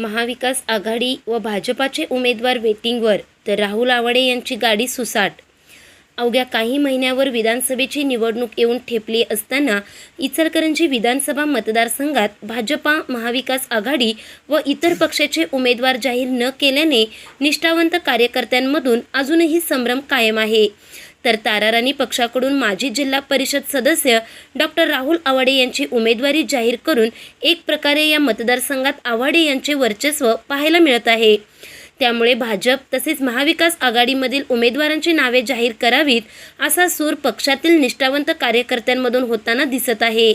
महाविकास आघाडी व भाजपाचे उमेदवार वेटिंगवर तर राहुल आवाडे यांची गाडी सुसाट. अवघ्या काही महिन्यावर विधानसभेची निवडणूक येऊन ठेपली असताना इचलकरंजी विधानसभा मतदारसंघात भाजपा महाविकास आघाडी व इतर पक्षाचे उमेदवार जाहीर न केल्याने निष्ठावंत कार्यकर्त्यांमधून अजूनही संभ्रम कायम आहे. तर ताराराणी पक्षाकडून माजी जिल्हा परिषद सदस्य डॉक्टर राहुल आवाडे यांची उमेदवारी जाहीर करून एक प्रकारे या मतदारसंघात आवाडे यांचे वर्चस्व पाहायला मिळत आहे. त्यामुळे भाजप तसेच महाविकास आघाडीमधील उमेदवारांची नावे जाहीर करावीत असा सूर पक्षातील निष्ठावंत कार्यकर्त्यांमधून होताना दिसत आहे.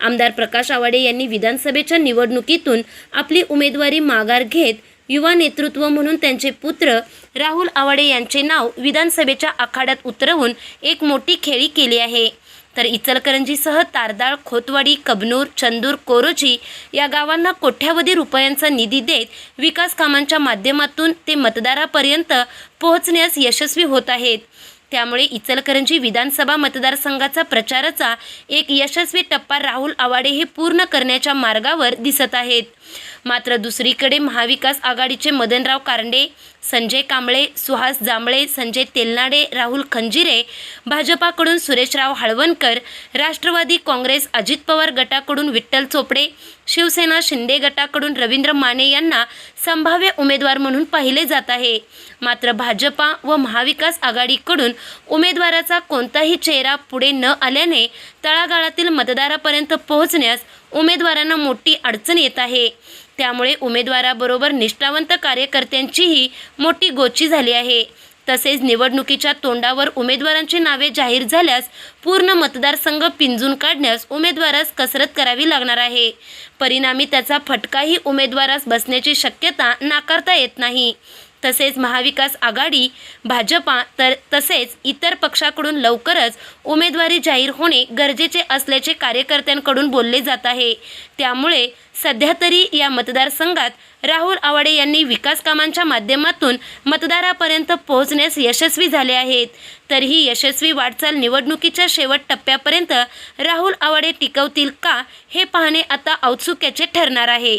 आमदार प्रकाश आवाडे यांनी विधानसभेच्या निवडणुकीतून आपली उमेदवारी माघार घेत युवा नेतृत्व म्हणून त्यांचे पुत्र राहुल आवाडे यांचे नाव विधानसभेच्या आखाड्यात उतरवून एक मोठी खेळी केली आहे. तर इचलकरंजीसह तारदाळ खोतवाडी कबनूर चंदूर कोरोची या गावांना कोट्यावधी रुपयांचा निधी देत विकास कामांच्या माध्यमातून ते मतदारापर्यंत पोहोचण्यास यशस्वी होत आहेत. त्यामुळे इचलकरंजी विधानसभा मतदारसंघाचा प्रचाराचा एक यशस्वी टप्पा राहुल आवाडे हे पूर्ण करण्याच्या मार्गावर दिसत आहेत. मात्र दुसरीकडे महाविकास आघाडीचे मदनराव कारंडे संजय कांबळे सुहास जांभळे संजय तेलनाडे राहुल खंजिरे भाजपाकडून सुरेशराव हळवणकर राष्ट्रवादी काँग्रेस अजित पवार गटाकडून विठ्ठल चोपडे शिवसेना शिंदे गटाकडून रवींद्र माने यांना संभाव्य उमेदवार म्हणून पाहिले जात आहे. मात्र भाजपा व महाविकास आघाडीकडून उमेदवाराचा कोणताही चेहरा पुढे न आल्याने तळागाळातील मतदारापर्यंत पोहोचण्यास उमेदवारांना मोठी अडचण येत आहे. त्यामुळे उमेदवाराबरोबर निष्ठावंत कार्यकर्त्यांचीही मोठी गोची झाली आहे. तसेच निवडणुकीच्या तोंडावर उमेदवारांची नावे जाहीर झाल्यास पूर्ण मतदारसंघ पिंजून काढण्यास उमेदवारास कसरत करावी लागणार आहे. परिणामी त्याचा फटकाही उमेदवारास बसण्याची शक्यता नाकारता येत नाही. तसेच महाविकास आघाडी भाजपा तर तसेच इतर पक्षाकडून लवकरच उमेदवारी जाहीर होणे गरजेचे असल्याचे कार्यकर्त्यांकडून बोलले जात आहे. त्यामुळे सध्या तरी या मतदारसंघात राहुल आवाडे यांनी विकास कामांच्या माध्यमातून मतदारापर्यंत पोहोचण्यास यशस्वी झाले आहेत. तर ही यशस्वी वाटचाल निवडणुकीच्या शेवट टप्प्यापर्यंत राहुल आवाडे टिकवतील का हे पाहणे आता औत्सुक्याचे ठरणार आहे.